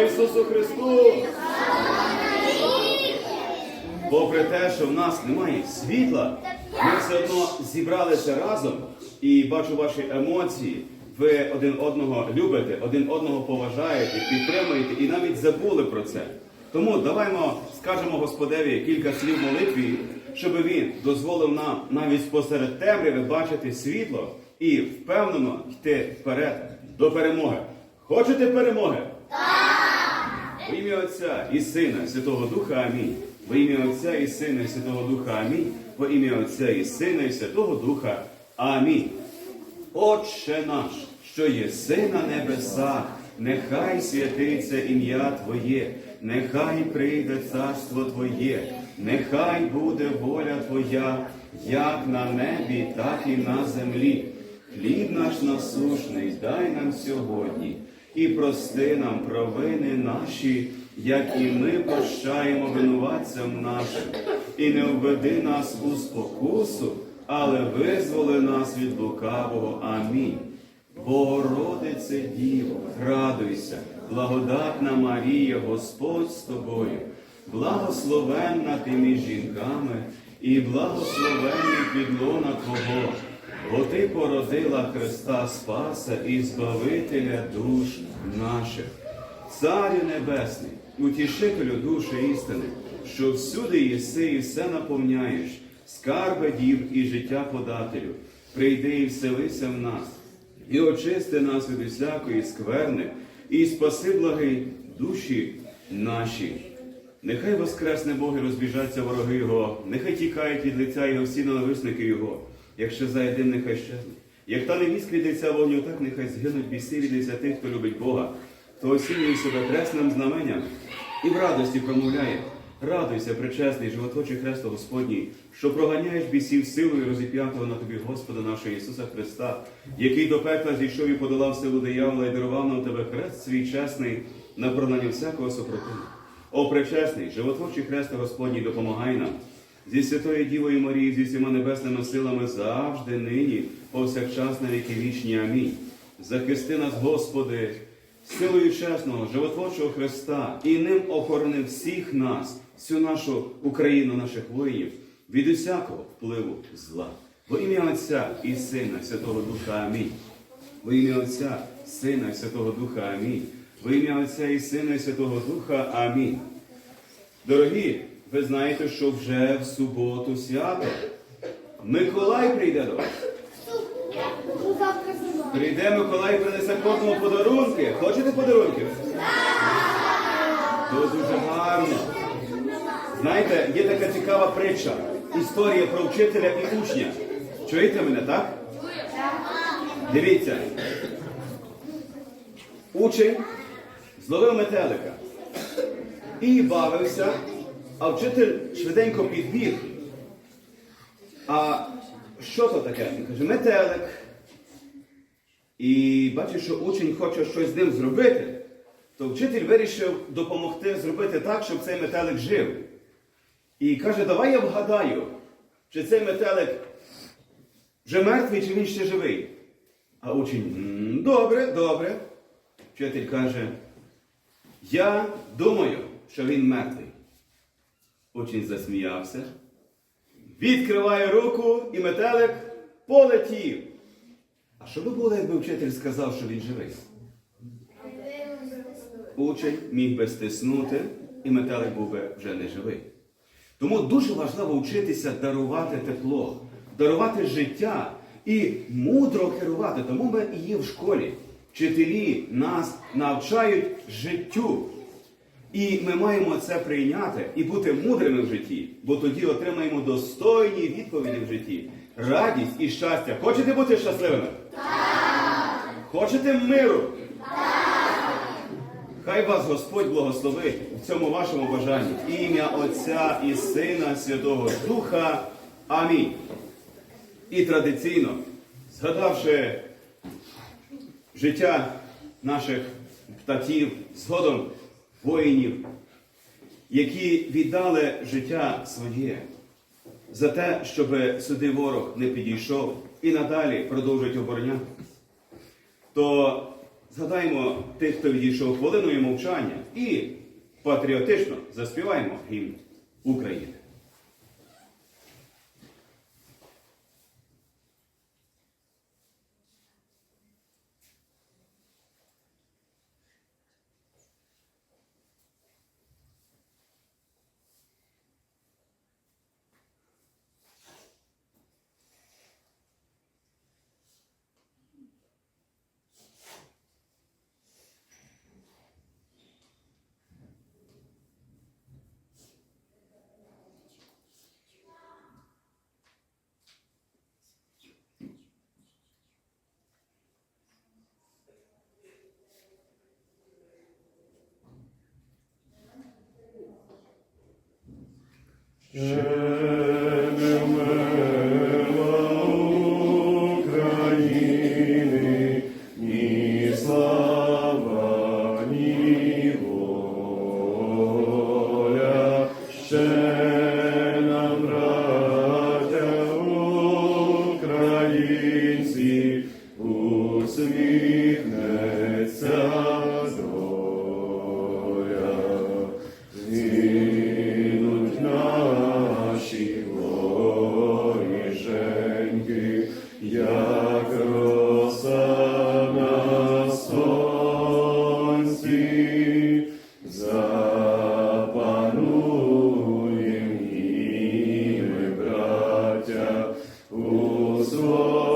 Ісусу Христу! Попри те, що в нас немає світла, ми все одно зібралися разом і бачу ваші емоції. Ви один одного любите, один одного поважаєте, підтримуєте і навіть забули про це. Тому даваймо скажемо Господеві кілька слів молитві, щоб він дозволив нам навіть спосеред темряви бачити світло і впевнено йти вперед до перемоги. Хочете перемоги? Во ім'я Отця і Сина, Святого Духа Амінь. Во ім'я Отця і Сина, і Святого Духа Амінь. Во ім'я Отця і Сина, і Святого Духа Амінь. Отче наш, що єси на небесах, нехай святиться ім'я Твоє, нехай прийде царство Твоє, нехай буде воля Твоя, як на небі, так і на землі. Хліб наш насушний дай нам сьогодні, і прости нам провини наші, як і ми прощаємо винуватцям нашим, і не введи нас у спокусу, але визволи нас від лукавого. Амінь. Богородице Діво, радуйся, благодатна Марія, Господь з тобою, благословенна ти між жінками, і благословенний підлона Твого, бо ти породила Христа Спаса і Збавителя душ наших. Царю Небесний, утішителю душі істини, що всюди єси і все наповняєш, скарби дів і життя подателю, прийди і вселися в нас, і очисти нас від усякої скверни, і спаси благий душі наші. Нехай воскресне Бог і розбіжаться вороги Його, нехай тікають від лиця Його всі ненависники Його, якщо зайдем, нехай щезне. Як та невість лиця вогню, так нехай згинуть біси від тих, хто любить Бога, хто осінює себе хресним знаменням і в радості промовляє. Радуйся, пречесний, животочий Христо Господній, що проганяєш бісів силою розіп'ятого на тобі Господа нашого Ісуса Христа, який до пекла зійшов і подолав силу диявола і дарував нам тебе хрест свій чесний на прогнання всякого супротиву. О, пречесний, животворчий Христе Господній, допомагай нам зі Святої Дівою Марії, зі всіма небесними силами завжди, нині, повсякчас на віки вічні. Амінь. Захисти нас, Господи, силою чесного, животворчого Христа, і ним охорони всіх нас, всю нашу Україну, наших воїнів, від усякого впливу зла. Во ім'я Отця і Сина, Святого Духа Амінь. Во ім'я Отця, Сина і Святого Духа Амінь. Во ім'я Отця і Сина Святого Духа Амінь. Дорогі, ви знаєте, що вже в суботу свято. Миколай прийде до вас. Прийде Миколай, принесе кожному подарунки. Хочете подарунки? То дуже гарно. Знаєте, є така цікава притча. Історія про вчителя і учня. Чуєте мене, так? Дивіться. Учень зловив метелика і бавився, а вчитель швиденько підбіг. А що то таке? Він каже, метелик. І бачить, що учень хоче щось з ним зробити, то вчитель вирішив допомогти зробити так, щоб цей метелик жив. І каже, давай я вгадаю, чи цей метелик вже мертвий, чи він ще живий. А учень, добре, добре. Вчитель каже, я думаю, що він мертвий. Учень засміявся, відкриває руку і метелик полетів. А що би було, якби вчитель сказав, що він живий? Учень міг би стиснути, і метелик був би вже не живий. Тому дуже важливо вчитися дарувати тепло, дарувати життя і мудро керувати. Тому ми і є в школі. Вчителі нас навчають життю. І ми маємо це прийняти і бути мудрими в житті, бо тоді отримаємо достойні відповіді в житті, радість і щастя. Хочете бути щасливими? Так! Хочете миру? Хай вас Господь благословить в цьому вашому бажанні. Ім'я Отця і Сина Святого Духа. Амінь. І традиційно, згадавши життя наших птахів, згодом воїнів, які віддали життя своє за те, щоб сюди ворог не підійшов і надалі продовжують обороняти, то згадаємо тих, хто відійшов хвилиною мовчання, і патріотично заспіваємо гімн України. У своїй